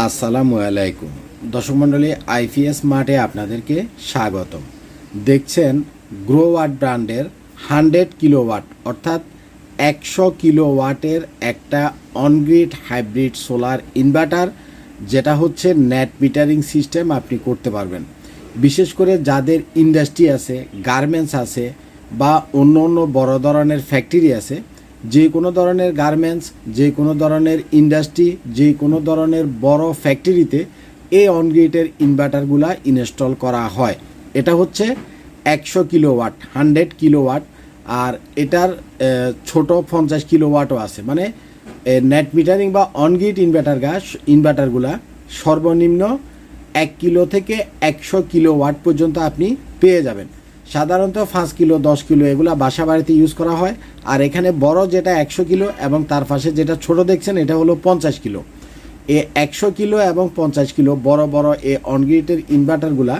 আসসালামু আলাইকুম। দর্শক মণ্ডলী, আইপিএস মার্টে আপনাদেরকে স্বাগতম। দেখছেন গ্রো ওয়াট ব্র্যান্ডের হান্ড্রেড কিলোওয়াট, অর্থাৎ একশো কিলোওয়াটের একটা অনগ্রিড হাইব্রিড সোলার ইনভার্টার, যেটা হচ্ছে নেট মিটারিং সিস্টেম আপনি করতে পারবেন। বিশেষ করে যাদের ইন্ডাস্ট্রি আছে, গার্মেন্টস আছে, বা অন্য অন্য বড় ধরনের ফ্যাক্টরি আছে যে কোনো ধরনের গার্মেন্টস যে কোনো ধরনের ইন্ডাস্ট্রি যে কোনো ধরনের বড় ফ্যাক্টরিতে এই অনগ্রিটের ইনভার্টারগুলা ইনস্টল করা হয়। এটা হচ্ছে একশো কিলোওয়াট হান্ড্রেড কিলোওয়াট আর এটার ছোট পঞ্চাশ কিলোওয়াটও আছে। মানে নেট মিটারিং বা অনগ্রিড ইনভার্টার গাছ ইনভার্টারগুলা সর্বনিম্ন এক কিলো থেকে একশো কিলো ওয়াট পর্যন্ত আপনি পেয়ে যাবেন। সাধারণত পাঁচ কিলো, দশ কিলো এগুলা বাসা বাড়িতে ইউজ করা হয়। আর এখানে বড় যেটা একশো কিলো এবং তার পাশে যেটা ছোট দেখছেন, এটা হলো পঞ্চাশ কিলো। এ একশো কিলো এবং পঞ্চাশ কিলো বড় বড় এ অনগ্রিটের ইনভার্টারগুলা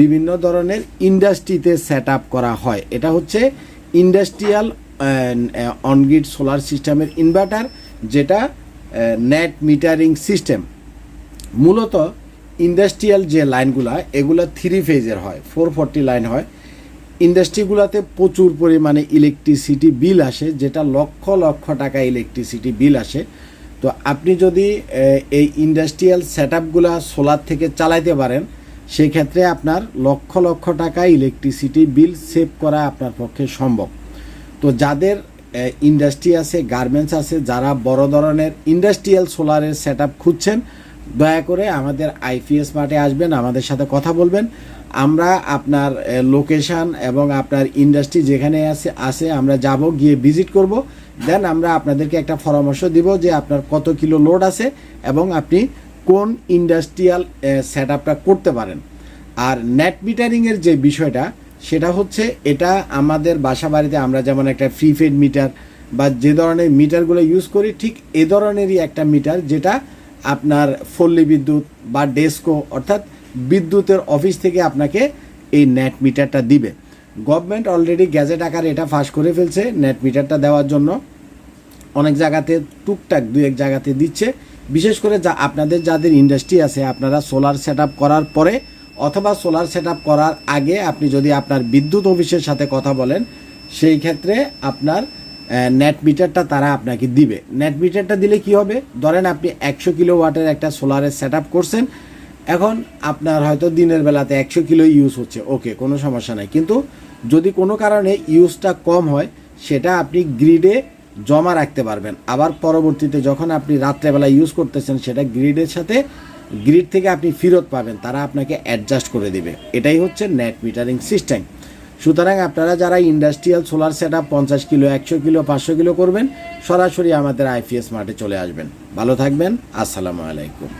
বিভিন্ন ধরনের ইন্ডাস্ট্রিতে সেট করা হয়। এটা হচ্ছে ইন্ডাস্ট্রিয়াল অনগ্রিড সোলার সিস্টেমের ইনভার্টার যেটা নেট মিটারিং সিস্টেম মূলত ইন্ডাস্ট্রিয়াল যে লাইনগুলা এগুলা থ্রি ফেজের হয় ফোর ফর্টি লাইন হয়। ইন্ডাস্ট্রিগুলোতে প্রচুর পরিমাণে ইলেকট্রিসিটি বিল আসে, যেটা লক্ষ লক্ষ টাকা ইলেকট্রিসিটি বিল আসে। তো আপনি যদি এই ইন্ডাস্ট্রিয়াল সেট আপগুলা সোলার থেকে চালাইতে পারেন, সেক্ষেত্রে আপনার লক্ষ লক্ষ টাকা ইলেকট্রিসিটি বিল সেভ করা আপনার পক্ষে সম্ভব। তো যাদের ইন্ডাস্ট্রি আছে গার্মেন্টস আছে, যারা বড় ধরনের ইন্ডাস্ট্রিয়াল সোলারের সেট খুঁজছেন দয়া করে আমাদের আইপিএস মার্টে আসবেন, আমাদের সাথে কথা বলবেন। আমরা আপনার লোকেশন এবং আপনার ইন্ডাস্ট্রি যেখানে আছে আছে, আমরা যাব, গিয়ে ভিজিট করব। দেন আমরা আপনাদেরকে একটা পরামর্শ দিব যে আপনার কত কিলো লোড আছে এবং আপনি কোন ইন্ডাস্ট্রিয়াল সেট করতে পারেন। আর নেট মিটারিংয়ের যে বিষয়টা, সেটা হচ্ছে এটা আমাদের বাসা বাড়িতে আমরা যেমন একটা প্রিপেড মিটার বা যে ধরনের মিটারগুলো ইউজ করি, ঠিক এ ধরনেরই একটা মিটার যেটা আপনার ফল্লি বিদ্যুৎ বা ডেস্কো, অর্থাৎ বিদ্যুতের অফিস থেকে আপনাকে এই নেট মিটারটা দিবে। গভর্নমেন্ট অলরেডি গ্যাজেট আকারে এটা ফাঁস করে ফেলছে নেট মিটারটা দেওয়ার জন্য। অনেক জায়গাতে টুকটাক দু এক জায়গাতে দিচ্ছে। বিশেষ করে যা আপনাদের যাদের ইন্ডাস্ট্রি আছে, আপনারা সোলার সেট করার পরে অথবা সোলার সেট করার আগে আপনি যদি আপনার বিদ্যুৎ অফিসের সাথে কথা বলেন, সেই ক্ষেত্রে আপনার নেট মিটারটা তারা আপনাকে দিবে। নেট মিটারটা দিলে কি হবে? ধরেন আপনি একশো কিলো ওয়াটের একটা সোলারের সেট করছেন, এখন আপনার হয়তো দিনের বেলাতে একশো কিলো ইউজ হচ্ছে। ওকে কোনো সমস্যা নাই। কিন্তু যদি কোনো কারণে ইউজটা কম হয়, সেটা আপনি গ্রিডে জমা রাখতে পারবেন। আবার পরবর্তীতে যখন আপনি রাত্রেবেলা ইউজ করতেছেন, সেটা গ্রিডের সাথে গ্রিড থেকে আপনি ফেরত পাবেন। তারা আপনাকে অ্যাডজাস্ট করে দিবে। এটাই হচ্ছে নেট মিটারিং সিস্টেম সুতরাং আপনারা যারা ইন্ডাস্ট্রিয়াল সোলার সেট আপ পঞ্চাশ কিলো, একশো কিলো, পাঁচশো কিলো করবেন, সরাসরি আমাদের আইপিএস মাঠে চলে আসবেন। ভালো থাকবেন, আসসালামু আলাইকুম।